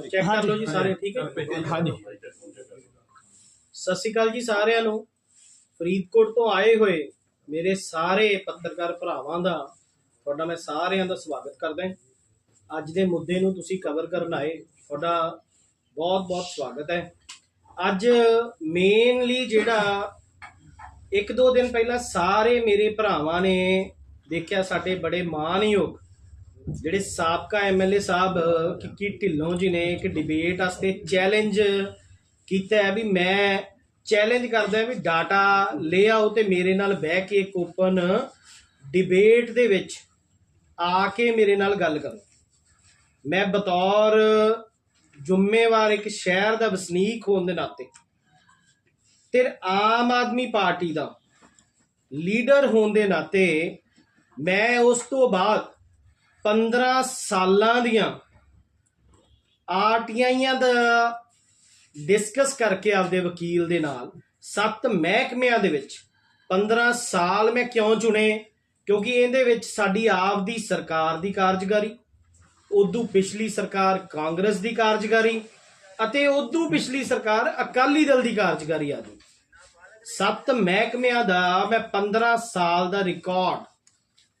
Check ਕਰ ਲਓ ਜੀ ਸਾਰੇ ਠੀਕ ਹੈ? ਹਾਂਜੀ। ਸਤਿ ਸ਼੍ਰੀ ਅਕਾਲ ਜੀ ਸਾਰਿਆਂ ਨੂੰ। ਫਰੀਦਕੋਟ ਤੋਂ ਆਏ ਹੋਏ ਮੇਰੇ ਸਾਰੇ ਪੱਤਰਕਾਰ ਭਰਾਵਾਂ ਦਾ ਤੁਹਾਡਾ ਮੈਂ ਸਾਰਿਆਂ ਦਾ ਸਵਾਗਤ ਕਰਦਾ ਹਾਂ। ਅੱਜ ਦੇ ਮੁੱਦੇ ਨੂੰ ਤੁਸੀਂ ਕਵਰ ਕਰਨ ਆਏ। ਤੁਹਾਡਾ ਬਹੁਤ ਬਹੁਤ ਸਵਾਗਤ ਹੈ। ਅੱਜ ਮੇਨਲੀ ਜਿਹੜਾ ਇੱਕ ਦੋ ਦਿਨ ਪਹਿਲਾਂ ਸਾਰੇ ਮੇਰੇ ਭਰਾਵਾਂ ਨੇ ਦੇਖਿਆ ਸਾਡੇ ਬੜੇ ਮਾਣਯੋਗ ਜਿਹੜੇ ਸਾਬਕਾ ਐਮਐਲਏ ਸਾਹਿਬ ਕਿੱਕੀ ਢਿੱਲੋਂ ਜੀ ਨੇ ਇੱਕ ਡਿਬੇਟ ਵਾਸਤੇ ਚੈਲੰਜ ਕੀਤਾ ਹੈ ਵੀ ਮੈਂ ਚੈਲੰਜ ਕਰਦਾ ਵੀ ਡਾਟਾ ਲੈ ਆਓ ਤੇ ਮੇਰੇ ਨਾਲ ਬਹਿ ਕੇ ਇੱਕ ਓਪਨ ਡਿਬੇਟ ਦੇ ਵਿੱਚ ਆ ਕੇ ਮੇਰੇ ਨਾਲ ਗੱਲ ਕਰੋ। ਮੈਂ ਬਤੌਰ ਜ਼ਿੰਮੇਵਾਰ ਇੱਕ ਸ਼ਹਿਰ ਦਾ ਵਸਨੀਕ ਹੋਣ ਦੇ ਨਾਤੇ ਤੇ ਆਮ ਆਦਮੀ ਪਾਰਟੀ ਦਾ ਲੀਡਰ ਹੋਣ ਦੇ ਨਾਤੇ ਮੈਂ ਉਸ ਤੋਂ ਬਾਅਦ 15 ਸਾਲਾਂ ਦੀਆਂ ਆਰਟੀਆਈਆਂ ਦਾ ਡਿਸਕਸ ਕਰਕੇ ਆਪਦੇ ਵਕੀਲ ਦੇ ਨਾਲ ਸੱਤ ਮਹਿਕਮਿਆਂ ਦੇ ਵਿੱਚ 15 ਸਾਲ ਮੈਂ ਕਿਉਂ ਚੁਣੇ? ਕਿਉਂਕਿ ਇਹਦੇ ਵਿੱਚ ਸਾਡੀ ਆਪ ਦੀ ਸਰਕਾਰ ਦੀ ਕਾਰਜਕਾਰੀ, ਉਦੋਂ ਪਿਛਲੀ ਸਰਕਾਰ ਕਾਂਗਰਸ ਦੀ ਕਾਰਜਕਾਰੀ ਅਤੇ ਉਦੋਂ ਪਿਛਲੀ ਸਰਕਾਰ ਅਕਾਲੀ ਦਲ ਦੀ ਕਾਰਜਕਾਰੀ ਆ ਗਈ। ਸੱਤ ਮਹਿਕਮਿਆਂ ਦਾ ਮੈਂ 15 ਸਾਲ ਦਾ ਰਿਕਾਰਡ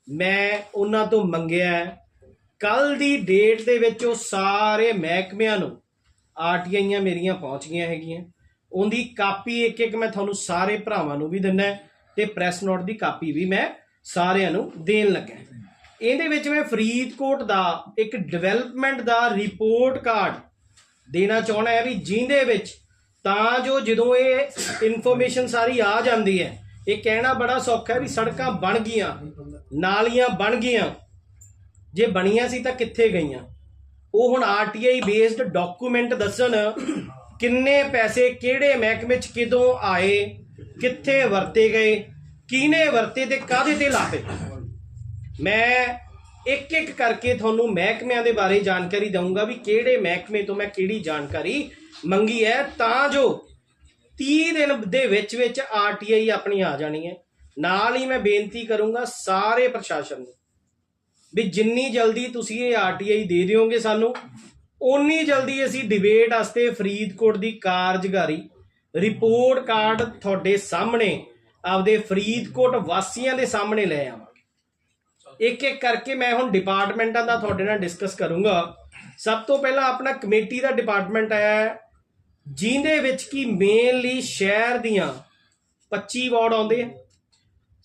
ਮੈਂ ਉਹਨਾਂ ਤੋਂ ਮੰਗਿਆ ਕੱਲ ਦੀ ਡੇਟ ਦੇ ਵਿੱਚ ਉਹ ਸਾਰੇ ਮਹਿਕਮਿਆਂ ਨੂੰ ਆਰਟੀਆਈਆਂ ਮੇਰੀਆਂ ਪਹੁੰਚ ਗਈਆਂ ਹੈਗੀਆਂ। ਉਹਦੀ ਕਾਪੀ ਇੱਕ ਇੱਕ ਮੈਂ ਤੁਹਾਨੂੰ ਸਾਰੇ ਭਰਾਵਾਂ ਨੂੰ ਵੀ ਦਿੰਦਾ ਤੇ ਪ੍ਰੈਸ ਨੋਟ ਦੀ ਕਾਪੀ ਵੀ ਮੈਂ ਸਾਰਿਆਂ ਨੂੰ ਦੇਣ ਲੱਗਾ ਇਹਦੇ ਵਿੱਚ ਮੈਂ ਫਰੀਦਕੋਟ ਦਾ ਇੱਕ ਡਿਵੈਲਪਮੈਂਟ ਦਾ ਰਿਪੋਰਟ ਕਾਰਡ ਦੇਣਾ ਚਾਹਣਾ ਹੈ ਵੀ ਜਿੰਦੇ ਵਿੱਚ ਤਾਂ ਜੋ ਜਦੋਂ ਇਹ ਇਨਫੋਰਮੇਸ਼ਨ ਸਾਰੀ ਆ ਜਾਂਦੀ ਹੈ, ਇਹ ਕਹਿਣਾ ਬੜਾ ਸੌਖਾ ਹੈ ਵੀ ਸੜਕਾਂ ਬਣ ਗਈਆਂ, ਨਾਲੀਆਂ ਬਣ ਗਈਆਂ ਜੇ ਬਣੀਆਂ ਸੀ ਤਾਂ ਕਿੱਥੇ ਗਈਆਂ? ਉਹ ਹੁਣ ਆਰਟੀਆਈ ਬੇਸਡ ਡਾਕੂਮੈਂਟ ਦੱਸਣ ਕਿੰਨੇ ਪੈਸੇ ਕਿਹੜੇ ਮਹਿਕਮੇ 'ਚ ਕਿਦੋਂ ਆਏ, ਕਿੱਥੇ ਵਰਤੇ ਗਏ, ਕਿਹਨੇ ਵਰਤੇ ਤੇ ਕਾਹਦੇ ਤੇ ਲਾਤੇ? ਮੈਂ ਇੱਕ ਇੱਕ ਕਰਕੇ ਤੁਹਾਨੂੰ ਮਹਿਕਮਿਆਂ ਦੇ ਬਾਰੇ ਜਾਣਕਾਰੀ ਦਊਂਗਾ ਵੀ ਕਿਹੜੇ ਮਹਿਕਮੇ ਤੋਂ ਮੈਂ ਕਿਹੜੀ ਜਾਣਕਾਰੀ ਮੰਗੀ ਹੈ, ਤਾਂ ਜੋ 30 ਦਿਨ ਦੇ ਵਿੱਚ ਵਿੱਚ ਆਰਟੀਆਈ ਆਪਣੀ ਆ ਜਾਣੀ ਹੈ। ਨਾਲ ਹੀ ਮੈਂ ਬੇਨਤੀ ਕਰੂੰਗਾ ਸਾਰੇ ਪ੍ਰਸ਼ਾਸਨ ਨੂੰ ਵੀ ਜਿੰਨੀ ਜਲਦੀ ਤੁਸੀਂ ਇਹ ਆਰਟੀਆਈ ਦੇ ਦਿਓਗੇ ਸਾਨੂੰ ਉਨੀ ਜਲਦੀ ਅਸੀਂ ਡਿਬੇਟ ਵਾਸਤੇ ਫਰੀਦਕੋਟ ਦੀ ਕਾਰਜਕਾਰੀ ਰਿਪੋਰਟ ਕਾਰਡ ਤੁਹਾਡੇ ਸਾਹਮਣੇ, ਆਪਦੇ ਫਰੀਦਕੋਟ ਵਾਸੀਆਂ ਦੇ ਸਾਹਮਣੇ ਲੈ ਆਵਾਂਗੇ। ਇੱਕ ਇੱਕ ਕਰਕੇ ਮੈਂ ਹੁਣ ਡਿਪਾਰਟਮੈਂਟਾਂ ਦਾ ਤੁਹਾਡੇ ਨਾਲ ਡਿਸਕਸ ਕਰੂੰਗਾ। ਸਭ ਤੋਂ ਪਹਿਲਾਂ ਆਪਣਾ ਕਮੇਟੀ ਦਾ ਡਿਪਾਰਟਮੈਂਟ ਹੈ ਜਿੰਦੇ ਵਿੱਚ ਕੀ ਮੇਨਲੀ ਸ਼ਹਿਰ ਦੀਆਂ 25 ਵਾਰਡ ਆਉਂਦੇ ਆ।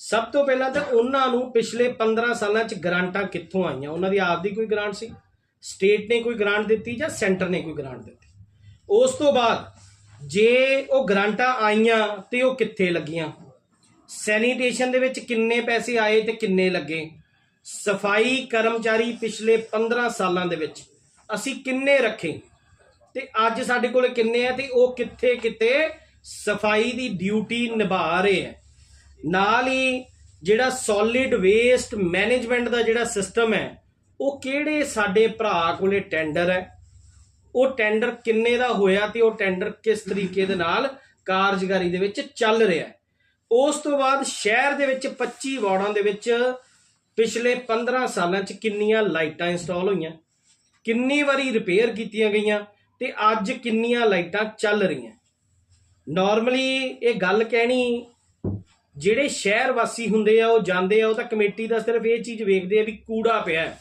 ਸਭ ਤੋਂ ਪਹਿਲਾਂ ਤਾਂ ਉਹਨਾਂ ਨੂੰ ਪਿਛਲੇ 15 ਸਾਲਾਂ ਚ ਗ੍ਰਾਂਟਾਂ ਕਿੱਥੋਂ ਆਈਆਂ? ਉਹਨਾਂ ਦੀ ਆਪਦੀ ਕੋਈ ਗ੍ਰਾਂਟ ਸੀ? ਸਟੇਟ ਨੇ ਕੋਈ ਗ੍ਰਾਂਟ ਦਿੱਤੀ ਜਾਂ ਸੈਂਟਰ ਨੇ ਕੋਈ ਗ੍ਰਾਂਟ ਦਿੱਤੀ? ਉਸ ਤੋਂ ਬਾਅਦ ਜੇ ਉਹ ਗ੍ਰਾਂਟਾਂ ਆਈਆਂ ਤੇ ਉਹ ਕਿੱਥੇ ਲੱਗੀਆਂ? ਸੈਨੀਟੇਸ਼ਨ ਦੇ ਵਿੱਚ ਕਿੰਨੇ ਪੈਸੇ ਆਏ ਤੇ ਕਿੰਨੇ ਲੱਗੇ? ਸਫ਼ਾਈ ਕਰਮਚਾਰੀ ਪਿਛਲੇ 15 ਸਾਲਾਂ ਦੇ ਵਿੱਚ ਅਸੀਂ ਕਿੰਨੇ ਰੱਖੇ? ਤੇ ਅੱਜ ਸਾਡੇ ਕੋਲ ਕਿੰਨੇ ਆ ਤੇ ਉਹ ਕਿੱਥੇ ਕਿਤੇ ਸਫ਼ਾਈ ਦੀ ਡਿਊਟੀ ਨਿਭਾ ਰਹੇ ਆ? ਨਾਲ ਹੀ ਜਿਹੜਾ ਸੋਲਿਡ ਵੇਸਟ ਮੈਨੇਜਮੈਂਟ ਦਾ ਜਿਹੜਾ ਸਿਸਟਮ ਹੈ, ਉਹ ਕਿਹੜੇ ਸਾਡੇ ਭਰਾ ਕੋਲੇ ਟੈਂਡਰ ਹੈ? ਉਹ ਟੈਂਡਰ ਕਿੰਨੇ ਦਾ ਹੋਇਆ ਤੇ ਉਹ ਟੈਂਡਰ ਕਿਸ ਤਰੀਕੇ ਦੇ ਨਾਲ ਕਾਰਜਕਾਰੀ ਦੇ ਵਿੱਚ ਚੱਲ ਰਿਹਾ ਹੈ? ਉਸ ਤੋਂ ਬਾਅਦ ਸ਼ਹਿਰ ਦੇ ਵਿੱਚ 25 ਵਾਰਡਾਂ ਦੇ ਵਿੱਚ ਪਿਛਲੇ 15 ਸਾਲਾਂ 'ਚ ਕਿੰਨੀਆਂ ਲਾਈਟਾਂ ਇੰਸਟਾਲ ਹੋਈਆਂ? ਕਿੰਨੀ ਵਾਰੀ ਰਿਪੇਅਰ ਕੀਤੀਆਂ ਗਈਆਂ ਤੇ ਅੱਜ ਕਿੰਨੀਆਂ ਲਾਈਟਾਂ ਚੱਲ ਰਹੀਆਂ? ਨਾਰਮਲੀ ਇਹ ਗੱਲ ਕਹਿਣੀ ਜਿਹੜੇ ਸ਼ਹਿਰ ਵਾਸੀ ਹੁੰਦੇ ਆ, ਉਹ ਜਾਂਦੇ ਆ, ਉਹ ਤਾਂ ਕਮੇਟੀ ਦਾ ਸਿਰਫ ਇਹ ਚੀਜ਼ ਵੇਖਦੇ ਆ ਵੀ ਕੂੜਾ ਪਿਆ ਹੈ।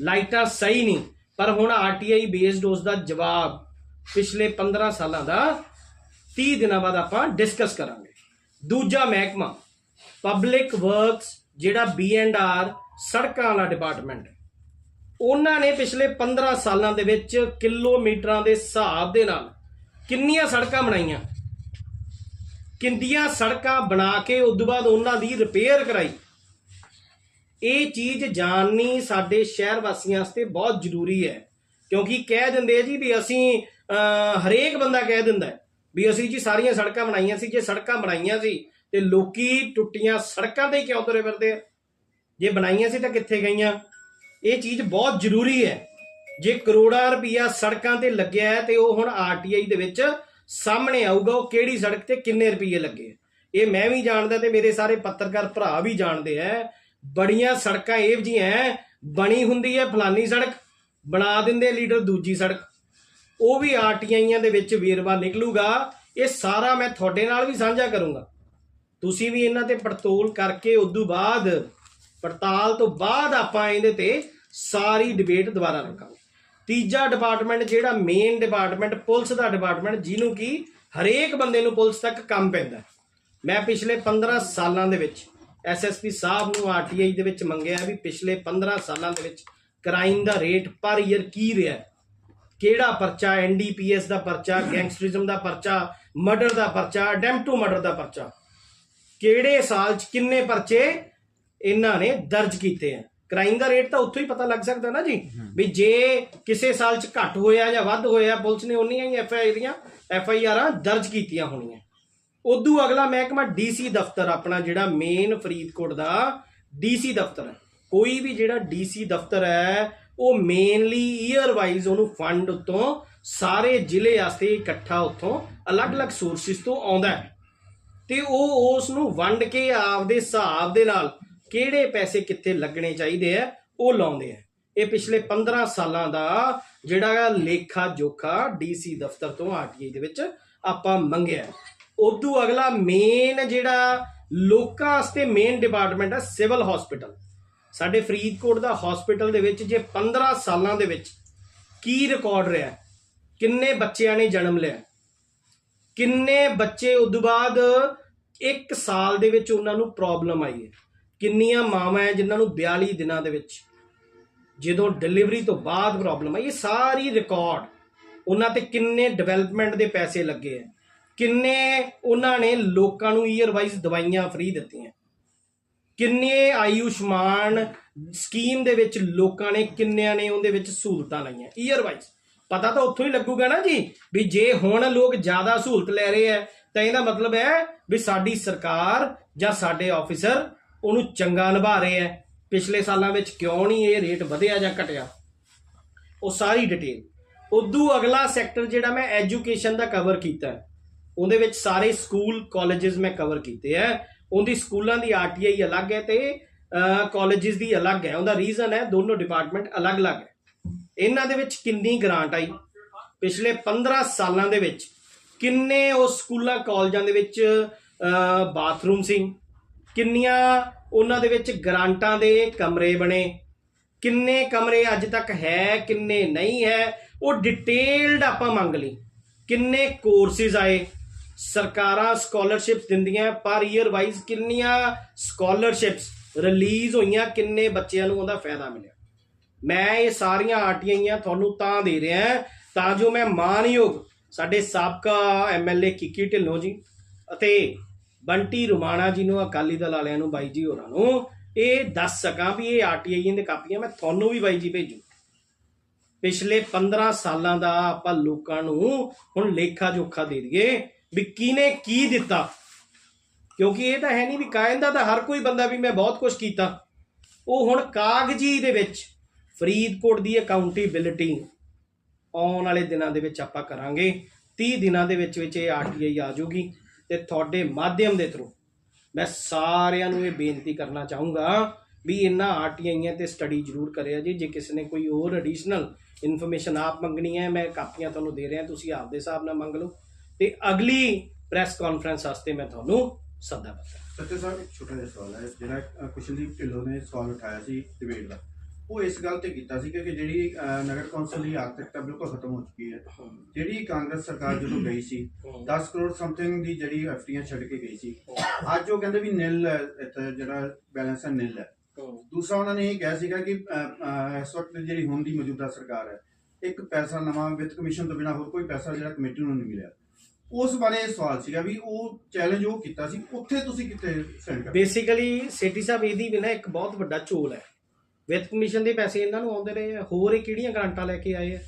ਲਾਈਟਾਂ ਸਹੀ ਨਹੀਂ, ਪਰ ਹੁਣ ਆਰਟੀਆਈ ਬੇਸਡ ਉਸ ਦਾ ਜਵਾਬ ਪਿਛਲੇ 15 ਸਾਲਾਂ ਦਾ 30 ਦਿਨਾਂ ਬਾਅਦ ਆਪਾਂ ਡਿਸਕਸ ਕਰਾਂਗੇ। ਦੂਜਾ ਮਹਿਕਮਾ ਪਬਲਿਕ ਵਰਕਸ ਜਿਹੜਾ ਬੀ ਐਂਡ ਆਰ ਸੜਕਾਂ ਵਾਲਾ ਡਿਪਾਰਟਮੈਂਟ ਉਹਨਾਂ ਨੇ ਪਿਛਲੇ 15 ਸਾਲਾਂ ਦੇ ਵਿੱਚ ਕਿਲੋਮੀਟਰਾਂ ਦੇ ਹਿਸਾਬ ਦੇ ਨਾਲ ਕਿੰਨੀਆਂ ਸੜਕਾਂ ਬਣਾਈਆਂ? ਕਿੰਦੀਆਂ ਸੜਕਾਂ ਬਣਾ ਕੇ ਉਸ ਤੋਂ ਬਾਅਦ ਉਹਨਾਂ ਦੀ ਰਿਪੇਅਰ ਕਰਾਈ। ਇਹ ਚੀਜ਼ ਜਾਣਨੀ ਸਾਡੇ ਸ਼ਹਿਰ ਵਾਸੀਆਂ ਵਾਸਤੇ ਬਹੁਤ ਜ਼ਰੂਰੀ ਹੈ। ਕਿਉਂਕਿ ਕਹਿ ਦਿੰਦੇ ਆ ਜੀ ਵੀ ਅਸੀਂ ਹਰੇਕ ਬੰਦਾ ਕਹਿ ਦਿੰਦਾ ਵੀ ਅਸੀਂ ਜੀ ਸਾਰੀਆਂ ਸੜਕਾਂ ਬਣਾਈਆਂ ਸੀ, ਜੇ ਸੜਕਾਂ ਬਣਾਈਆਂ ਸੀ, ਤੇ ਲੋਕੀ ਟੁੱਟੀਆਂ ਸੜਕਾਂ ਤੇ ਹੀ ਕਿਉਂ ਤੁਰੇ ਫਿਰਦੇ ਆ? ਜੇ ਬਣਾਈਆਂ ਸੀ ਤਾਂ ਕਿੱਥੇ ਗਈਆਂ? ਇਹ ਚੀਜ਼ ਬਹੁਤ ਜ਼ਰੂਰੀ ਹੈ। ਜੇ ਕਰੋੜਾਂ ਰੁਪਈਆ ਸੜਕਾਂ ਤੇ ਲੱਗਿਆ ਹੈ ਤੇ ਉਹ ਹੁਣ ਆਰਟੀਆਈ ਦੇ ਵਿੱਚ ਸਾਹਮਣੇ ਆਊਗਾ ਉਹ ਕਿਹੜੀ ਸੜਕ ਤੇ ਕਿੰਨੇ ਰੁਪਏ ਲੱਗੇ। ਇਹ ਮੈਂ ਵੀ ਜਾਣਦਾ ਤੇ ਮੇਰੇ ਸਾਰੇ ਪੱਤਰਕਾਰ ਭਰਾ ਵੀ ਜਾਣਦੇ ਐ। ਬੜੀਆਂ ਸੜਕਾਂ ਇਹ ਜਿਹੀਆਂ ਬਣੀ ਹੁੰਦੀ ਹੈ ਫਲਾਨੀ ਸੜਕ, ਬਣਾ ਦਿੰਦੇ ਲੀਡਰ ਦੂਜੀ ਸੜਕ। ਉਹ ਵੀ ਆਰਟੀਆਈਆਂ ਦੇ ਵਿੱਚ ਵੇਰਵਾ ਨਿਕਲੂਗਾ। ਇਹ ਸਾਰਾ ਮੈਂ ਤੁਹਾਡੇ ਨਾਲ ਵੀ ਸਾਂਝਾ ਕਰੂੰਗਾ। ਤੁਸੀਂ ਵੀ ਇਹਨਾਂ ਤੇ ਪੜਤੋਲ ਕਰਕੇ ਉਦੋਂ ਬਾਅਦ, ਪੜਤਾਲ ਤੋਂ ਬਾਅਦ ਆਪਾਂ ਇਹਦੇ ਤੇ ਸਾਰੀ ਡਿਬੇਟ ਦੁਬਾਰਾ ਰੱਖਾਂਗੇ। ਤੀਜਾ ਡਿਪਾਰਟਮੈਂਟ ਜਿਹੜਾ ਮੇਨ ਡਿਪਾਰਟਮੈਂਟ ਪੁਲਿਸ ਦਾ ਡਿਪਾਰਟਮੈਂਟ ਜਿਹਨੂੰ ਕਿ ਹਰੇਕ ਬੰਦੇ ਨੂੰ ਪੁਲਿਸ ਤੱਕ ਕੰਮ ਪੈਂਦਾ ਮੈਂ ਪਿਛਲੇ 15 ਸਾਲਾਂ ਦੇ ਵਿੱਚ ਐਸਐਸਪੀ ਸਾਹਿਬ ਨੂੰ ਆਰਟੀਆਈ ਦੇ ਵਿੱਚ ਮੰਗਿਆ ਵੀ ਪਿਛਲੇ 15 ਸਾਲਾਂ ਦੇ ਵਿੱਚ ਕ੍ਰਾਈਮ ਦਾ ਰੇਟ ਪਰ ਈਅਰ ਕੀ ਰਿਹਾ ਕਿਹੜਾ ਪਰਚਾ ਐਨਡੀਪੀਐਸ ਦਾ ਪਰਚਾ ਗੈਂਗਸਟਰਿਜ਼ਮ ਦਾ ਪਰਚਾ ਮਰਡਰ ਦਾ ਪਰਚਾ ਅਟੈਂਪਟ ਟੂ ਮਰਡਰ ਦਾ ਪਰਚਾ। ਕਿਹੜੇ ਸਾਲ 'ਚ ਕਿੰਨੇ ਪਰਚੇ ਇਹਨਾਂ ਨੇ ਦਰਜ ਕੀਤੇ ਆ ਕ੍ਰਾਈਮ ਦਾ ਰੇਟ ਤਾਂ ਉੱਥੋਂ ਹੀ ਪਤਾ ਲੱਗ ਸਕਦਾ ਨਾ ਜੀ। ਵੀ ਜੇ ਕਿਸੇ ਸਾਲ 'ਚ ਘੱਟ ਹੋਇਆ ਜਾਂ ਵੱਧ ਹੋਇਆ ਪੁਲਿਸ ਨੇ ਉਨੀਆਂ ਹੀ ਐਫ ਆਈ ਦੀਆਂ ਐਫ ਆਈ ਆਰਾਂ ਦਰਜ ਕੀਤੀਆਂ ਹੋਣੀਆਂ। ਉਦੋਂ ਅਗਲਾ ਮਹਿਕਮਾ ਡੀਸੀ ਦਫ਼ਤਰ ਆਪਣਾ ਜਿਹੜਾ ਮੇਨ ਫਰੀਦਕੋਟ ਦਾ ਡੀਸੀ ਦਫ਼ਤਰ ਹੈ। ਕੋਈ ਵੀ ਜਿਹੜਾ ਡੀਸੀ ਦਫ਼ਤਰ ਹੈ ਉਹ ਮੇਨਲੀ ਈਅਰ ਵਾਈਜ਼ ਉਹਨੂੰ ਫੰਡ ਉਤੋਂ ਸਾਰੇ ਜ਼ਿਲ੍ਹੇ ਵਾਸਤੇ ਇਕੱਠਾ ਉੱਥੋਂ ਅਲੱਗ-ਅਲੱਗ ਸੋਰਸਿਸ ਤੋਂ ਆਉਂਦਾ ਹੈ। ਤੇ ਉਹ ਉਸ ਨੂੰ ਵੰਡ ਕੇ ਆਪਦੇ ਹਿਸਾਬ ਦੇ ਨਾਲ ਕਿਹੜੇ ਪੈਸੇ ਕਿੱਥੇ ਲੱਗਣੇ ਚਾਹੀਦੇ ਆ, ਉਹ ਲਾਉਂਦੇ ਆ। ਇਹ ਪਿਛਲੇ 15 ਸਾਲਾਂ ਦਾ ਜਿਹੜਾ ਲੇਖਾ ਜੋਖਾ ਡੀਸੀ ਦਫ਼ਤਰ ਤੋਂ ਆਰਟੀਆਈ ਦੇ ਵਿੱਚ ਆਪਾਂ ਮੰਗਿਆ। ਉਦੋਂ ਅਗਲਾ ਮੇਨ ਜਿਹੜਾ ਲੋਕਾਂ ਵਾਸਤੇ ਮੇਨ ਡਿਪਾਰਟਮੈਂਟ ਹੈ ਸਿਵਲ ਹਸਪੀਟਲ ਸਾਡੇ ਫਰੀਦਕੋਟ ਦਾ ਹਸਪੀਟਲ ਦੇ ਵਿੱਚ ਜੇ 15 ਸਾਲਾਂ ਦੇ ਵਿੱਚ ਕੀ ਰਿਕਾਰਡ ਰਿਹਾ? ਕਿੰਨੇ ਬੱਚਿਆਂ ਨੇ ਜਨਮ ਲਿਆ? ਕਿੰਨੇ ਬੱਚੇ ਉਦੋਂ ਬਾਅਦ ਇੱਕ ਸਾਲ ਦੇ ਵਿੱਚ ਉਹਨਾਂ ਨੂੰ ਪ੍ਰੋਬਲਮ ਆਈ ਹੈ? ਕਿੰਨੀਆਂ ਮਾਵਾਂ ਹੈ ਜਿਨ੍ਹਾਂ ਨੂੰ 42 ਦਿਨਾਂ ਦੇ ਵਿੱਚ ਜਦੋਂ ਡਿਲੀਵਰੀ ਤੋਂ ਬਾਅਦ ਪ੍ਰੋਬਲਮ ਆਈ, ਇਹ ਸਾਰੀ ਰਿਕਾਰਡ ਉਹਨਾਂ ਤੇ ਕਿੰਨੇ ਡਿਵੈਲਪਮੈਂਟ ਦੇ ਪੈਸੇ ਲੱਗੇ ਹੈ ਕਿੰਨੇ ਉਹਨਾਂ ਨੇ ਲੋਕਾਂ ਨੂੰ ਈਅਰ ਵਾਈਜ਼ ਦਵਾਈਆਂ ਫ੍ਰੀ ਦਿੱਤੀਆਂ, ਕਿੰਨੇ ਆਯੁਸ਼ਮਾਨ ਸਕੀਮ ਦੇ ਵਿੱਚ ਲੋਕਾਂ ਨੇ ਕਿੰਨਿਆਂ ਨੇ ਉਹਦੇ ਵਿੱਚ ਸਹੂਲਤਾਂ ਲਈਆਂ ਈਅਰ ਵਾਈਜ਼ ਪਤਾ ਤਾਂ ਉੱਥੋਂ ਹੀ ਲੱਗੂਗਾ ਨਾ ਜੀ, ਵੀ ਜੇ ਹੁਣ ਲੋਕ ਜ਼ਿਆਦਾ ਸਹੂਲਤ ਲੈ ਰਹੇ ਆ ਤਾਂ ਇਹਦਾ ਮਤਲਬ ਹੈ ਵੀ ਸਾਡੀ ਸਰਕਾਰ ਜਾਂ ਸਾਡੇ ਆਫੀਸਰ ਉਹਨੂੰ ਚੰਗਾ ਨਿਭਾ ਰਹੇ ਆ ਪਿਛਲੇ ਸਾਲਾਂ ਵਿੱਚ ਕਿਉਂ ਨਹੀਂ ਇਹ ਰੇਟ ਵਧਿਆ ਜਾਂ ਘਟਿਆ? ਉਹ ਸਾਰੀ ਡਿਟੇਲ ਉਦੋਂ ਅਗਲਾ ਸੈਕਟਰ ਜਿਹੜਾ ਮੈਂ ਐਜੂਕੇਸ਼ਨ ਦਾ ਕਵਰ ਕੀਤਾ ਉਹਦੇ ਵਿੱਚ ਸਾਰੇ ਸਕੂਲ ਕਾਲਜਸ ਮੈਂ ਕਵਰ ਕੀਤੇ ਆ ਉਹਦੀ ਸਕੂਲਾਂ ਦੀ ਆਰਟੀਆਈ ਅਲੱਗ ਹੈ ਤੇ ਕਾਲਜਸ ਦੀ ਅਲੱਗ ਹੈ ਉਹਦਾ ਰੀਜ਼ਨ ਹੈ ਦੋਨੋਂ ਡਿਪਾਰਟਮੈਂਟ ਅਲੱਗ-ਅਲੱਗ ਹੈ ਇਹਨਾਂ ਦੇ ਵਿੱਚ ਕਿੰਨੀ ਗ੍ਰਾਂਟ ਆਈ? ਪਿਛਲੇ 15 ਸਾਲਾਂ ਦੇ ਵਿੱਚ ਕਿੰਨੇ ਉਹ ਸਕੂਲਾਂ ਕਾਲਜਾਂ ਦੇ ਵਿੱਚ ਬਾਥਰੂਮ ਸੀ? ਕਿੰਨੀਆਂ ਉਹਨਾਂ ਦੇ ਵਿੱਚ ਗਰਾਂਟਾਂ ਦੇ ਕਮਰੇ ਬਣੇ? ਕਿੰਨੇ ਕਮਰੇ ਅੱਜ ਤੱਕ ਹੈ, ਕਿੰਨੇ ਨਹੀਂ ਹੈ? ਉਹ ਡਿਟੇਲਡ ਆਪਾਂ ਮੰਗ ਲਈ। ਕਿੰਨੇ ਕੋਰਸਿਸ ਆਏ? ਸਰਕਾਰਾਂ ਸਕਾਲਰਸ਼ਿਪਸ ਦਿੰਦੀਆਂ, ਪਰ ਈਅਰ ਵਾਈਜ਼ ਕਿੰਨੀਆਂ ਸਕਾਲਰਸ਼ਿਪਸ ਰਿਲੀਜ਼ ਹੋਈਆਂ, ਕਿੰਨੇ ਬੱਚਿਆਂ ਨੂੰ ਉਹਦਾ ਫਾਇਦਾ ਮਿਲਿਆ? ਮੈਂ ਇਹ ਸਾਰੀਆਂ ਆਰਟੀਆਈਆਂ ਤੁਹਾਨੂੰ ਤਾਂ ਦੇ ਰਿਹਾ ਤਾਂ ਜੋ ਮੈਂ ਮਾਨਯੋਗ ਸਾਡੇ ਸਾਬਕਾ ਐਮਐਲਏ ਕਿੱਕੀ ਢਿੱਲੋਂ ਜੀ ਅਤੇ ਬੰਟੀ ਰੁਮਾਣਾ ਜੀ ਨੂੰ, ਅਕਾਲੀ ਦਲ ਵਾਲਿਆਂ ਨੂੰ, ਬਾਈ ਜੀ ਹੋਰਾਂ ਨੂੰ, ਇਹ ਦੱਸ ਸਕਾਂ ਵੀ ਇਹ ਆਰਟੀਆਈਆਂ ਦੇ ਕਾਪੀਆਂ ਮੈਂ ਤੁਹਾਨੂੰ ਵੀ ਬਾਈ ਜੀ ਭੇਜੂ। ਪਿਛਲੇ 15 ਸਾਲਾਂ ਦਾ ਆਪਾਂ ਲੋਕਾਂ ਨੂੰ ਹੁਣ ਲੇਖਾ ਜੋਖਾ ਦੇ ਦਈਏ ਵੀ ਕਿਹਨੇ ਕੀ ਦਿੱਤਾ। ਕਿਉਂਕਿ ਇਹ ਤਾਂ ਹੈ ਨਹੀਂ ਵੀ ਕਾਇੰਦਾ ਤਾਂ ਹਰ ਕੋਈ ਬੰਦਾ ਵੀ ਮੈਂ ਬਹੁਤ ਕੁਝ ਕੀਤਾ। ਉਹ ਹੁਣ ਕਾਗਜ਼ੀ ਦੇ ਵਿੱਚ ਫਰੀਦਕੋਟ ਦੀ ਅਕਾਊਂਟੇਬਿਲਿਟੀ ਆਉਣ ਵਾਲੇ ਦਿਨਾਂ ਦੇ ਵਿੱਚ ਆਪਾਂ ਕਰਾਂਗੇ। 30 ਦਿਨਾਂ ਦੇ ਵਿੱਚ ਵਿੱਚ ਇਹ ਆਰਟੀਆਈ ਆ ਜਾਊਗੀ। ਤੇ ਤੁਹਾਡੇ ਮਾਧਿਅਮ ਦੇ ਥਰੂ ਮੈਂ ਸਾਰਿਆਂ ਨੂੰ ਇਹ ਬੇਨਤੀ ਕਰਨਾ ਚਾਹੂੰਗਾ ਵੀ ਇਹਨਾਂ ਆਰਟੀਆਈਆਂ ਤੇ ਸਟੱਡੀ ਜ਼ਰੂਰ ਕਰਿਆ ਜੀ। ਜੇ ਕਿਸੇ ਨੇ ਕੋਈ ਹੋਰ ਐਡੀਸ਼ਨਲ ਇਨਫੋਰਮੇਸ਼ਨ ਆਪ ਮੰਗਣੀ ਹੈ ਮੈਂ ਕਾਪੀਆਂ ਤੁਹਾਨੂੰ ਦੇ ਰਿਹਾ ਤੁਸੀਂ ਆਪਦੇ ਹਿਸਾਬ ਨਾਲ ਮੰਗ ਲਓ। ਤੇ ਅਗਲੀ ਪ੍ਰੈਸ ਕਾਨਫਰੰਸ ਵਾਸਤੇ ਮੈਂ ਤੁਹਾਨੂੰ ਸੱਦਾ ਬੱਤਾ ਸੱਤੇ ਸਾਹਿਬ ਇੱਕ ਛੋਟਾ ਜਿਹਾ ਸਵਾਲ ਹੈ ਜਿਹੜਾ ਅ, ਕੁਸ਼ਲਦੀਪ ਢਿੱਲੋਂ ਨੇ ਸਵਾਲ ਉਠਾਇਆ ਸੀ ਡਿਬੇਟ ਦਾ। ਉਹ ਇਸ ਗੱਲ ਤੇ ਕੀਤਾ ਸੀ ਕਿ ਕਿ ਜਿਹੜੀ ਨਗਰ ਕੌਂਸਲ ਦੀ ਆਰਥਿਕਤਾ ਬਿਲਕੁਲ ਖਤਮ ਹੋ ਚੁੱਕੀ ਹੈ। ਜਿਹੜੀ ਕਾਂਗਰਸ ਸਰਕਾਰ ਜਦੋਂ ਗਈ ਸੀ 10 ਕਰੋੜ ਸਮਥਿੰਗ ਦੀ ਜਿਹੜੀ ਐਫਡੀਆਂ ਛੱਡ ਕੇ ਗਈ ਸੀ ਅੱਜ ਉਹ ਕਹਿੰਦੇ ਵੀ ਨਿਲ ਹੈ ਇੱਥੇ ਜਿਹੜਾ ਬੈਲੈਂਸ ਹੈ ਨਿਲ ਹੈ। ਦੂਸਰਾ ਉਹਨਾਂ ਨੇ ਇਹ ਕਿਹਾ ਸੀਗਾ ਕਿ ਇਸ ਵਕਤ ਜਿਹੜੀ ਹੁਣ ਦੀ ਮੌਜੂਦਾ ਸਰਕਾਰ ਹੈ ਇੱਕ ਪੈਸਾ ਨਵਾਂ ਵਿੱਤ ਕਮਿਸ਼ਨ ਤੋਂ ਬਿਨਾ ਹੋਰ ਕੋਈ ਪੈਸਾ ਜਿਹੜਾ ਕਮੇਟੀ ਨੂੰ ਨਹੀਂ ਮਿਲਿਆ। ਉਸ ਬਾਰੇ ਇਹ ਸਵਾਲ ਸੀਗਾ ਵੀ ਉਹ ਚੈਲੰਜ ਉਹ ਕੀਤਾ ਸੀ ਉੱਥੇ ਤੁਸੀਂ ਕਿੱਥੇ ਸੈਂਡ ਕਰ ਬੇਸਿਕਲੀ ਸੇਠੀ ਸਾਹਿਬ ਇਹਦੀ ਵੀ ਨਾ ਇੱਕ ਬਹੁਤ ਵੱਡਾ ਝੋਲ ਹੈ। ਵਿੱਤ ਕਮਿਸ਼ਨ ਦੇ ਪੈਸੇ ਇਹਨਾਂ ਨੂੰ ਆਉਂਦੇ ਰਹੇ ਆ। ਹੋਰ ਇਹ ਕਿਹੜੀਆਂ ਗ੍ਰਾਂਟਾਂ ਲੈ ਕੇ ਆਏ ਆ?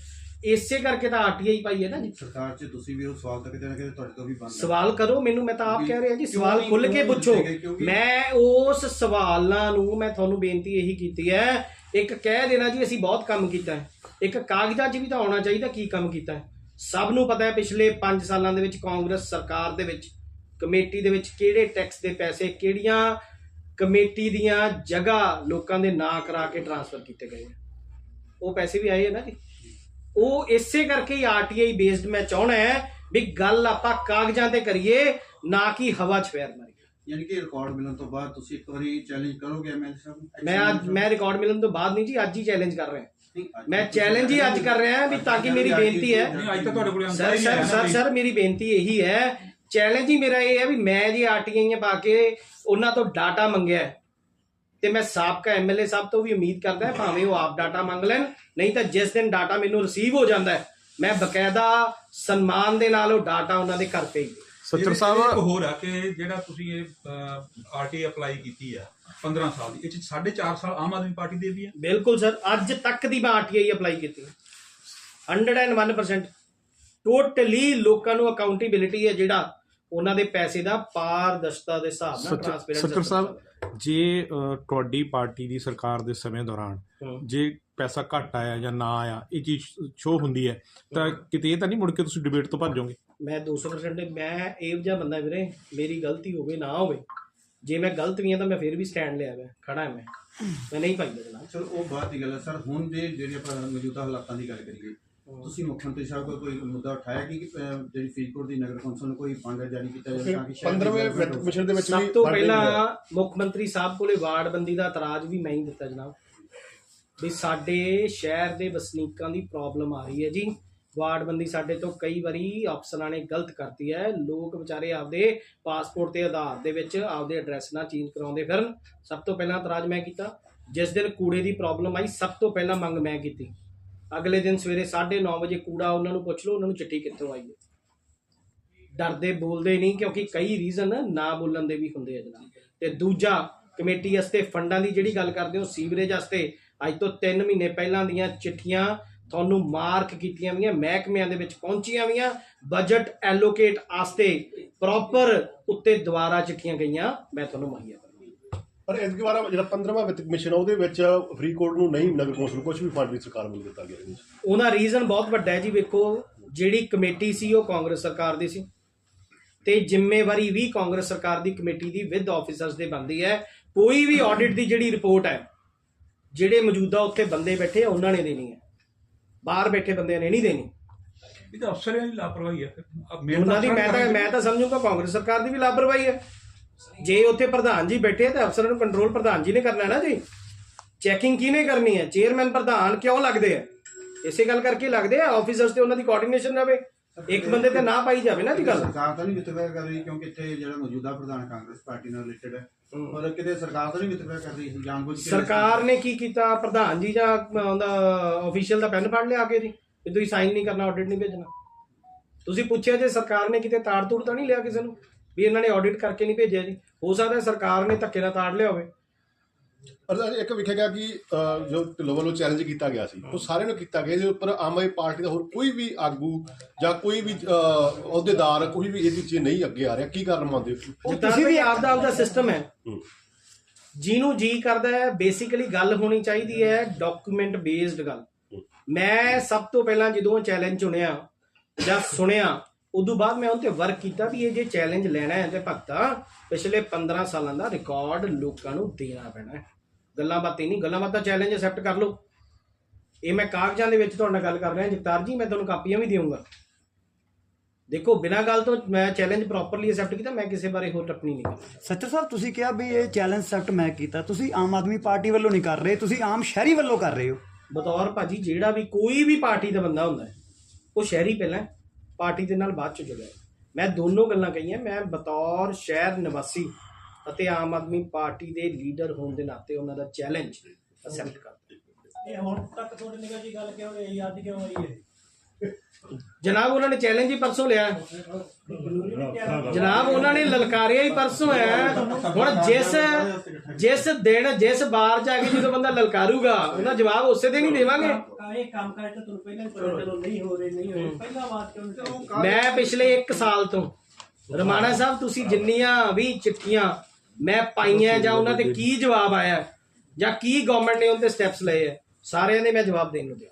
ਇਸੇ ਕਰਕੇ ਤਾਂ ਆਰਟੀਆਈ ਪਾਈ ਹੈ ਨਾ ਜੀ। ਸਰਕਾਰ 'ਚ ਤੁਸੀਂ ਵੀ ਉਹ ਸਵਾਲ ਤਾਂ ਕਿਤੇ ਨਾ ਕਿਤੇ ਤੁਹਾਡੇ ਤੋਂ ਵੀ ਬੰਦ ਸਵਾਲ ਕਰੋ ਮੈਨੂੰ ਮੈਂ ਤਾਂ ਆਪ ਕਹਿ ਰਿਹਾ ਜੀ ਸਵਾਲ ਖੁੱਲ ਕੇ ਪੁੱਛੋ। ਮੈਂ ਉਸ ਸਵਾਲਾਂ ਨੂੰ ਮੈਂ ਤੁਹਾਨੂੰ ਬੇਨਤੀ ਇਹੀ ਕੀਤੀ ਹੈ ਇੱਕ ਕਹਿ ਦੇਣਾ ਜੀ ਅਸੀਂ ਬਹੁਤ ਕੰਮ ਕੀਤਾ ਹੈ। ਇੱਕ ਕਾਗਜ਼ਾਂ 'ਚ ਵੀ ਤਾਂ ਆਉਣਾ ਚਾਹੀਦਾ ਕੀ ਕੰਮ ਕੀਤਾ ਹੈ। ਸਭ ਨੂੰ ਪਤਾ ਹੈ ਪਿਛਲੇ 5 ਸਾਲਾਂ ਦੇ ਵਿੱਚ ਕਾਂਗਰਸ ਸਰਕਾਰ ਦੇ ਵਿੱਚ ਕਮੇਟੀ ਦੇ ਵਿੱਚ ਕਿਹੜੇ ਟੈਕਸ ਦੇ ਪੈਸੇ ਕਿਹੜੀਆਂ ਕਮੇਟੀ ਦੀਆਂ ਜਗ੍ਹਾ ਲੋਕਾਂ ਦੇ ਨਾਂ ਕਰਾ ਕੇ ਟ੍ਰਾਂਸਫਰ ਕੀਤੇ ਗਏ ਆ। ਉਹ ਪੈਸੇ ਵੀ ਆਏ ਆ ਨਾ ਜੀ। ਉਹ ਇਸੇ ਕਰਕੇ ਹੀ ਆਰਟੀਆਈ ਬੇਸਡ ਮੈਂ ਚਾਹਣਾ ਹੈ ਵੀ ਗੱਲ ਆਪਾਂ ਕਾਗਜ਼ਾਂ ਤੇ ਕਰੀਏ ਨਾ ਕਿ ਹਵਾ 'ਚ ਫੇਰ ਮਾਰੀਏ। ਯਾਨੀ ਕਿ ਰਿਕਾਰਡ ਮਿਲਣ ਤੋਂ ਬਾਅਦ ਤੁਸੀਂ ਇੱਕ ਵਾਰੀ ਚੈਲੰਜ ਕਰੋਗੇ ਐਮਐਲਏ ਸਾਹਿਬ? ਮੈਂ ਅੱਜ ਮੈਂ ਰਿਕਾਰਡ ਮਿਲਣ ਤੋਂ ਬਾਅਦ ਨਹੀਂ ਜੀ ਅੱਜ ਹੀ ਚੈਲੰਜ ਕਰ ਰਿਹਾ। ਮੈਂ ਚੈਲੰਜ ਹੀ ਅੱਜ ਕਰ ਰਿਹਾ ਵੀ ਤਾਂ ਕਿ ਮੇਰੀ ਬੇਨਤੀ ਹੈ। ਨਹੀਂ ਅੱਜ ਤਾਂ ਤੁਹਾਡੇ ਕੋਲ ਸਰ ਸਰ ਸਰ ਸਰ ਮੇਰੀ ਬੇਨਤੀ ਇਹੀ ਹੈ ਚੈਲੰਜ ਹੀ ਮੇਰਾ ਇਹ ਹੈ ਵੀ ਮੈਂ ਜੀ ਆਰਟੀਆਈਆਂ ਪਾ ਕੇ ਉਹਨਾਂ ਤੋਂ ਡਾਟਾ ਮੰਗਿਆ। ਤੇ ਮੈਂ ਸਾਬਕਾ ਐਮਐਲਏ ਸਾਹਿਬ ਤੋਂ ਵੀ ਉਮੀਦ ਕਰਦਾ ਹਾਂ ਭਾਵੇਂ ਉਹ ਆਪ ਡਾਟਾ ਮੰਗ ਲੈਣ ਨਹੀਂ ਤਾਂ ਜਿਸ ਦਿਨ ਡਾਟਾ ਮੈਨੂੰ ਰਿਸੀਵ ਹੋ ਜਾਂਦਾ ਹੈ ਮੈਂ ਬਕਾਇਦਾ ਸਨਮਾਨ ਦੇ ਨਾਲ ਉਹ ਡਾਟਾ ਉਹਨਾਂ ਦੇ ਘਰ ਭੇਜ। ਸੱਚਰ ਸਾਹਿਬ ਇੱਕ ਹੋਰ ਆ ਕਿ ਜਿਹੜਾ ਤੁਸੀਂ ਇਹ ਆਰਟੀ ਅਪਲਾਈ ਕੀਤੀ ਆ 15 ਸਾਲ ਦੀ ਇਹ ਚ 4.5 ਸਾਲ ਆਮ ਆਦਮੀ ਪਾਰਟੀ ਦੇ ਵੀ ਆ ਬਿਲਕੁਲ ਸਰ ਅੱਜ ਤੱਕ ਦੀ ਮੈਂ ਆਰਟੀਆਈ ਅਪਲਾਈ ਕੀਤੀ 101% ਟੋਟਲੀ ਲੋਕਾਂ ਨੂੰ ਅਕਾਊਂਟੇਬਿਲਿਟੀ ਹੈ ਜਿਹੜਾ ਉਹਨਾਂ ਦੇ ਪੈਸੇ ਦਾ ਪਾਰਦਰਸ਼ਤਾ ਦੇ ਹਿਸਾਬ ਨਾਲ ਟ੍ਰਾਂਸਪੇਰੈਂਟ ਸੱਚਰ ਸਾਹਿਬ ਜੇ ਤੁਹਾਡੀ ਪਾਰਟੀ ਦੀ ਸਰਕਾਰ ਦੇ ਸਮੇਂ ਦੌਰਾਨ ਜੇ ਪੈਸਾ ਘੱਟ ਆਇਆ ਜਾਂ ਨਾ ਆਇਆ ਇਹ ਚੀਜ਼ ਸ਼ੋ ਹੁੰਦੀ ਹੈ ਤਾਂ ਕਿਤੇ ਇਹ ਤਾਂ ਨਹੀਂ ਮੁੜ ਕੇ ਤੁਸੀਂ ਡਿਬੇਟ ਤੋਂ ਭੱਜ ਜਾਓਗੇ? ਮੈਂ 200% ਮੈਂ ਇਹੋ ਜਿਹਾ ਬੰਦਾ ਵੀਰੇ ਮੇਰੀ ਗਲਤੀ ਹੋਵੇ ਨਾ ਹੋਵੇ ਜੇ ਮੈਂ ਗਲਤ ਵੀ ਹਾਂ ਤਾਂ ਮੈਂ ਫਿਰ ਵੀ ਸਟੈਂਡ ਲਿਆ ਮੈਂ ਖੜਾ ਹਾਂ ਮੈਂ ਮੈਂ ਨਹੀਂ ਪਾਈਦਾ ਜਨਾਬ। ਚਲੋ ਉਹ ਬਾਤ ਦੀ ਗੱਲ ਹੈ ਸਰ ਹੁਣ ਦੇ ਜਿਹੜੇ ਆਪਾਂ ਮੌਜੂਦਾ ਹਾਲਾਤਾਂ ਦੀ ਗੱਲ ਕਰੀਏ ਤੁਸੀਂ ਮੁੱਖ ਮੰਤਰੀ ਸਾਹਿਬ ਕੋਲ ਕੋਈ ਮੁੱਦਾ ਉਠਾਇਆ ਕਿ ਅਹ, ਜਿਹੜੀ ਫਰੀਦਕੋਟ ਦੀ ਨਗਰ ਕੌਂਸਲ ਨੂੰ ਕੋਈ ਫੰਡ ਜਾਰੀ ਕੀਤਾ ਜਾਵੇ ਤਾਂ ਕਿ ਸ਼ਹਿਰ ਦੀ 15ਵੇਂ development ਵਿੱਤ ਹੋ ਮਿਸ਼ਨ ਦੇ ਵਿੱਚ ਸਭ ਵੀ ਤੋਂ ਪਹਿਲਾਂ ਮੁੱਖ ਮੰਤਰੀ ਸਾਹਿਬ ਕੋਲੇ ਵਾਰਡਬੰਦੀ ਦਾ ਇਤਰਾਜ਼ ਵੀ ਮੈਂ ਹੀ ਦਿੱਤਾ ਜਨਾਬ। ਵੀ ਸਾਡੇ ਸ਼ਹਿਰ ਦੇ ਵਸਨੀਕਾਂ ਦੀ ਪ੍ਰੋਬਲਮ ਆ ਰਹੀ ਹੈ ਜੀ। ਵਾਰਡਬੰਦੀ ਸਾਡੇ ਤੋਂ ਕਈ ਵਾਰੀ ਅਫਸਰਾਂ ਨੇ ਗਲਤ ਕਰਤੀ ਹੈ। ਲੋਕ ਵਿਚਾਰੇ ਆਪਦੇ ਪਾਸਪੋਰਟ ਦੇ ਆਧਾਰ ਦੇ ਵਿੱਚ ਆਪਦੇ ਐਡਰੈਸ ਨਾਲ ਚੇਂਜ ਕਰਾਉਂਦੇ ਫਿਰਨ। ਸਭ ਤੋਂ ਪਹਿਲਾਂ ਇਤਰਾਜ਼ ਮੈਂ ਕੀਤਾ। ਜਿਸ ਦਿਨ ਕੂੜੇ ਦੀ ਪ੍ਰੋਬਲਮ ਆਈ ਸਭ ਤੋਂ ਪਹਿਲਾਂ ਮੰਗ ਮੈਂ ਕੀਤੀ। ਅਗਲੇ ਦਿਨ ਸਵੇਰੇ 9:30 ਵਜੇ ਕੂੜਾ ਉਹਨਾਂ ਨੂੰ ਪੁੱਛ ਲਓ, ਉਹਨਾਂ ਨੂੰ ਚਿੱਠੀ ਕਿੱਥੋਂ ਆਈ ਹੈ। ਡਰਦੇ ਬੋਲਦੇ ਨਹੀਂ, ਕਿਉਂਕਿ ਕਈ ਰੀਜ਼ਨ ਨਾ ਬੋਲਣ ਦੇ ਵੀ ਹੁੰਦੇ ਆ ਜਨਾਬ। ਤੇ ਦੂਜਾ, ਕਮੇਟੀ ਵਾਸਤੇ, ਫੰਡਾਂ ਦੀ ਜਿਹੜੀ ਗੱਲ ਕਰਦੇ ਹੋ, ਸੀਵਰੇਜ ਵਾਸਤੇ, ਅੱਜ ਤੋਂ 3 ਮਹੀਨੇ ਪਹਿਲਾਂ ਦੀਆਂ ਚਿੱਠੀਆਂ ਤੁਹਾਨੂੰ ਮਾਰਕ ਕੀਤੀਆਂ ਵੀਆਂ, ਮਹਿਕਮਿਆਂ ਦੇ ਵਿੱਚ ਪਹੁੰਚੀਆਂ ਵੀਆਂ। ਬਜਟ ਐਲੋਕੇਟ ਵਾਸਤੇ ਪ੍ਰੋਪਰ ਉੱਤੇ ਦੁਬਾਰਾ ਚਿੱਠੀਆਂ ਗਈਆਂ, ਮੈਂ ਤੁਹਾਨੂੰ ਮੁਹੱਈਆ ਕਰਾਂਗਾ। ਪਰ ਇਸ ਵਾਰ ਜਿਹੜਾ 15ਵਾਂ ਵਿੱਤ ਮਿਸ਼ਨ ਆ ਉਹਦੇ ਵਿੱਚ ਫਰੀਦਕੋਟ ਨੂੰ ਨਹੀਂ ਨਗਰ ਕੌਂਸਲ ਨੂੰ ਕੁਝ ਵੀ ਫੰਡ ਵੀ ਸਰਕਾਰ ਵੱਲੋਂ ਦਿੱਤਾ ਗਿਆ ਨਹੀਂ ਉਹਦਾ ਰੀਜ਼ਨ ਬਹੁਤ ਵੱਡਾ ਹੈ ਜੀ ਵੇਖੋ ਜਿਹੜੀ ਕਮੇਟੀ ਸੀ ਉਹ ਕਾਂਗਰਸ ਸਰਕਾਰ ਦੀ ਸੀ। ਤੇ ਜ਼ਿੰਮੇਵਾਰੀ ਵੀ ਕਾਂਗਰਸ ਸਰਕਾਰ ਦੀ ਕਮੇਟੀ ਦੀ ਵਿਦ ਆਫੀਸਰਸ ਦੇ ਬੰਦੀ ਹੈ। ਕੋਈ ਵੀ ਆਡਿਟ ਦੀ ਜਿਹੜੀ ਰਿਪੋਰਟ ਹੈ ਜਿਹੜੇ ਮੌਜੂਦਾ ਉੱਥੇ ਬੰਦੇ ਬੈਠੇ ਆ ਉਹਨਾਂ ਨੇ ਦੇਣੀ ਹੈ। ਬਾਹਰ ਬੈਠੇ ਬੰਦਿਆਂ ਨੇ ਨਹੀਂ ਦੇਣੀ। ਇਹ ਤਾਂ ਅਫਸਰਾਂ ਦੀ ਲਾਪਰਵਾਹੀ ਫਿਰ ਉਹਨਾਂ ਦੀ ਅਫਸਰਾਂ ਮੈਂ ਤਾਂ। ਮੈਂ ਤਾਂ ਸਮਝੂਗਾ ਕਾਂਗਰਸ ਸਰਕਾਰ ਦੀ ਵੀ ਲਾਪਰਵਾਹੀ ਹੈ। ਜੇ ਉੱਥੇ ਪ੍ਰਧਾਨ ਜੀ ਬੈਠੇ ਆ ਤਾਂ ਅਫਸਰਾਂ ਨੂੰ ਕੰਟਰੋਲ ਪ੍ਰਧਾਨ ਜੀ ਨੇ ਕਰਨਾ ਹੈ ਨਾ ਜੀ। ਚੈਕਿੰਗ ਕਿਹਨੇ ਕਰਨੀ ਹੈ? ਚੇਅਰਮੈਨ ਪ੍ਰਧਾਨ ਕਿਉਂ ਲੱਗਦੇ ਆ? ਇਸੇ ਗੱਲ ਕਰਕੇ ਲੱਗਦੇ ਆ ਆਫੀਸਰਸ ਤੇ ਉਹਨਾਂ ਦੀ ਕੋਆਰਡੀਨੇਸ਼ਨ ਰਵੇ। ਇੱਕ ਬੰਦੇ ਤੇ ਨਾ ਪਾਈ ਜਾਵੇ ਨਾ ਦੀ ਗੱਲ। ਸਰਕਾਰ ਤਾਂ ਨਹੀਂ ਵਿਤਕਰਾ ਕਰ ਰਹੀ ਕਿਉਂਕਿ ਇੱਥੇ ਜਿਹੜਾ ਮੌਜੂਦਾ ਪ੍ਰਧਾਨ ਕਾਂਗਰਸ ਪਾਰਟੀ ਨਾਲ ਰਿਲੇਟਡ ਹੈ। ਪਰ ਕਿਤੇ ਸਰਕਾਰ ਤਾਂ ਨਹੀਂ ਵਿਤਕਰਾ ਕਰ ਰਹੀ ਜਾਣਬੁੱਝ ਕੇ ਸਰਕਾਰ ਨੇ ਕੀ ਕੀਤਾ? ਪ੍ਰਧਾਨ ਜੀ ਜਾਂ ਉਹਦਾ ਅਫੀਸ਼ੀਅਲ ਦਾ ਪੈਨ ਫੜ ਲਿਆ ਆ ਕੇ ਜੀ ਵੀ ਤੁਸੀਂ ਸਾਈਨ ਨਹੀਂ ਕਰਨਾ ਆਡਿਟ ਨਹੀਂ ਭੇਜਣਾ। ਤੁਸੀਂ ਪੁੱਛਿਆ ਜੇ ਸਰਕਾਰ ਨੇ ਕਿਤੇ ਤਾੜ ਤੂੜ ਤਾਂ ਨਹੀਂ ਲਿਆ ਕਿਸੇ ਨੂੰ? ਵੀ ਇਹਨਾਂ ਨੇ ਆਡਿਟ ਕਰਕੇ ਨਹੀਂ ਭੇਜਿਆ ਜੀ। ਹੋ ਸਕਦਾ ਸਰਕਾਰ ਨੇ ਧੱਕੇ ਨਾਲ ਤਾੜ ਲਿਆ ਹੋਵੇ। ਪਰ ਇੱਕ ਵਿਖਿਆ ਗਿਆ ਕਿ ਜੋ ਢਿੱਲੋਂ ਵੱਲੋਂ ਚੈਲੰਜ ਕੀਤਾ ਗਿਆ ਸੀ ਉਹ ਸਾਰਿਆਂ ਨੂੰ ਕੀਤਾ ਗਿਆ। ਜਿਹਦੇ ਉੱਪਰ ਆਮ ਆਦਮੀ ਪਾਰਟੀ ਦਾ ਹੋਰ ਕੋਈ ਵੀ ਆਗੂ ਜਾਂ ਕੋਈ ਵੀ ਅਹੁਦੇਦਾਰ ਕੋਈ ਵੀ ਇਹਦੀ ਚੀਜ਼ ਨਹੀਂ ਅੱਗੇ ਆ ਰਿਹਾ। ਕੀ ਕਾਰਨ ਮੰਨਦੇ ਹੋ? ਉਹ ਤੁਸੀਂ ਵੀ ਆਪਦਾ ਆਪਦਾ ਸਿਸਟਮ ਹੈ। ਹੂੰ। ਜਿਹਨੂੰ ਜੀ ਕਰਦਾ ਹੈ ਬੇਸਿਕਲੀ ਗੱਲ ਹੋਣੀ ਚਾਹੀਦੀ ਹੈ ਡਾਕੂਮੈਂਟ ਬੇਸਡ ਗੱਲ। ਮੈਂ ਸਭ ਤੋਂ ਪਹਿਲਾਂ ਜਦੋਂ ਚੈਲੰਜ ਚੁਣਿਆ ਜਾਂ ਸੁਣਿਆ ਉਦੋਂ ਬਾਅਦ ਮੈਂ ਉਹਤੇ ਵਰਕ ਕੀਤਾ ਵੀ ਇਹ ਜੇ ਚੈਲੰਜ ਲੈਣਾ ਹੈ ਤੇ ਭਗਤਾ ਪਿਛਲੇ 15 ਸਾਲਾਂ ਦਾ ਰਿਕਾਰਡ ਲੋਕਾਂ ਨੂੰ ਦੇਣਾ ਪੈਣਾ ਹੈ। ਗੱਲਾਂ ਬਾਤਾਂ ਨਹੀਂ ਗੱਲਾਂ ਬਾਤਾਂ ਚੈਲੰਜ ਅਸੈਪਟ ਕਰ ਲਓ। ਇਹ ਮੈਂ ਕਾਗਜ਼ਾਂ ਦੇ ਵਿੱਚ ਤੁਹਾਡੇ ਨਾਲ ਗੱਲ ਕਰ ਰਿਹਾ ਜਗਤਾਰ ਜੀ ਮੈਂ ਤੁਹਾਨੂੰ ਕਾਪੀਆਂ ਵੀ ਦੇਵਾਂਗਾ ਦੇਖੋ ਬਿਨਾਂ ਗੱਲ ਤੋਂ ਮੈਂ ਚੈਲੰਜ ਪ੍ਰੋਪਰਲੀ ਅਸੈਪਟ ਕੀਤਾ ਮੈਂ ਕਿਸੇ ਬਾਰੇ ਹੋਰ ਟੱਪਣੀ ਨਹੀਂ ਕਰਦਾ। ਸੱਚਰ ਸਾਹਿਬ ਤੁਸੀਂ ਕਿਹਾ ਵੀ ਇਹ ਚੈਲੰਜ ਸੈਕਟ ਮੈਂ ਕੀਤਾ ਤੁਸੀਂ ਆਮ ਆਦਮੀ ਪਾਰਟੀ ਵੱਲੋਂ ਨਹੀਂ ਕਰ ਰਹੇ ਤੁਸੀਂ ਆਮ ਸ਼ਹਿਰੀ ਵੱਲੋਂ ਕਰ ਰਹੇ ਹੋ। ਬਤੌਰ ਭਾਜੀ ਜਿਹੜਾ ਵੀ ਕੋਈ ਵੀ ਪਾਰਟੀ ਦਾ ਬੰਦਾ ਹੁੰਦਾ ਹੈ ਉਹ ਸ਼ਹਿਰੀ ਪਹਿਲਾਂ ਪਾਰਟੀ ਦੇ ਨਾਲ ਬਾਅਦ ਚ ਜੁੜਿਆ। ਮੈਂ ਦੋਨੋਂ ਗੱਲਾਂ ਕਹੀਆਂ ਮੈਂ ਬਤੌਰ ਸ਼ਹਿਰ ਨਿਵਾਸੀ ਅਤੇ ਆਮ ਆਦਮੀ ਪਾਰਟੀ ਦੇ ਲੀਡਰ ਹੋਣ ਦੇ ਨਾਤੇ ਉਹਨਾਂ ਦਾ ਚੈਲੰਜ ਅਸੈਪਟ ਕਰਦਾ ਇਹ ਹੁਣ ਤੱਕ ਤੁਹਾਡੇ ਨਿਗਾਹ ਦੀ ਗੱਲ ਕਿਉਂ ਹੋਈ ਅੱਜ ਕਿਉਂ ਹੋਈ ਹੈ ਜਨਾਬ ਉਹਨਾਂ ਨੇ ਚੈਲੰਜ ਹੀ ਪਰਸੋਂ ਲਿਆ। ਜਨਾਬ ਉਹਨਾਂ ਨੇ ਲਲਕਾਰਿਆ ਹੀ ਪਰਸੋਂ ਹੈ ਹੁਣ ਜਿਸ ਜਿਸ ਦਿਨ ਜਿਸ ਬਾਰ ਜਾ ਕੇ ਜਦੋਂ ਬੰਦਾ ਲਲਕਾਰੂਗਾ ਉਹਨਾਂ ਜਵਾਬ ਉਸੇ ਦਿਨ ਹੀ ਦੇਵਾਂਗੇ ਇਹ ਕੰਮ ਕਰ ਤਾਂ ਤੁਹਾਨੂੰ ਪਹਿਲਾਂ ਹੀ ਪਤਾ ਚਲੋ। ਨਹੀਂ ਹੋ ਰਹੇ ਨਹੀਂ ਹੋ ਰਹੇ ਪਹਿਲਾਂ ਬਾਤ ਕਿਉਂ ਨਹੀਂ ਹੋਈ? ਮੈਂ ਪਿਛਲੇ 1 ਸਾਲ ਤੋਂ ਰਮਾਣਾ ਸਾਹਿਬ ਤੁਸੀਂ ਜਿੰਨੀਆਂ ਵੀ ਚਿੱਠੀਆਂ ਮੈਂ ਪਾਈਆਂ ਜਾਂ ਉਹਨਾਂ ਤੇ ਕੀ ਜਵਾਬ ਆਇਆ ਜਾਂ ਕੀ ਗਵਰਨਮੈਂਟ ਨੇ ਉਹਦੇ ਸਟੈਪਸ ਲਏ ਆ ਸਾਰਿਆਂ ਦੇ ਮੈਂ ਜਵਾਬ ਦੇਣ ਨੂੰ ਤਿਆਰ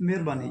ਮਿਹਰਬਾਨੀ।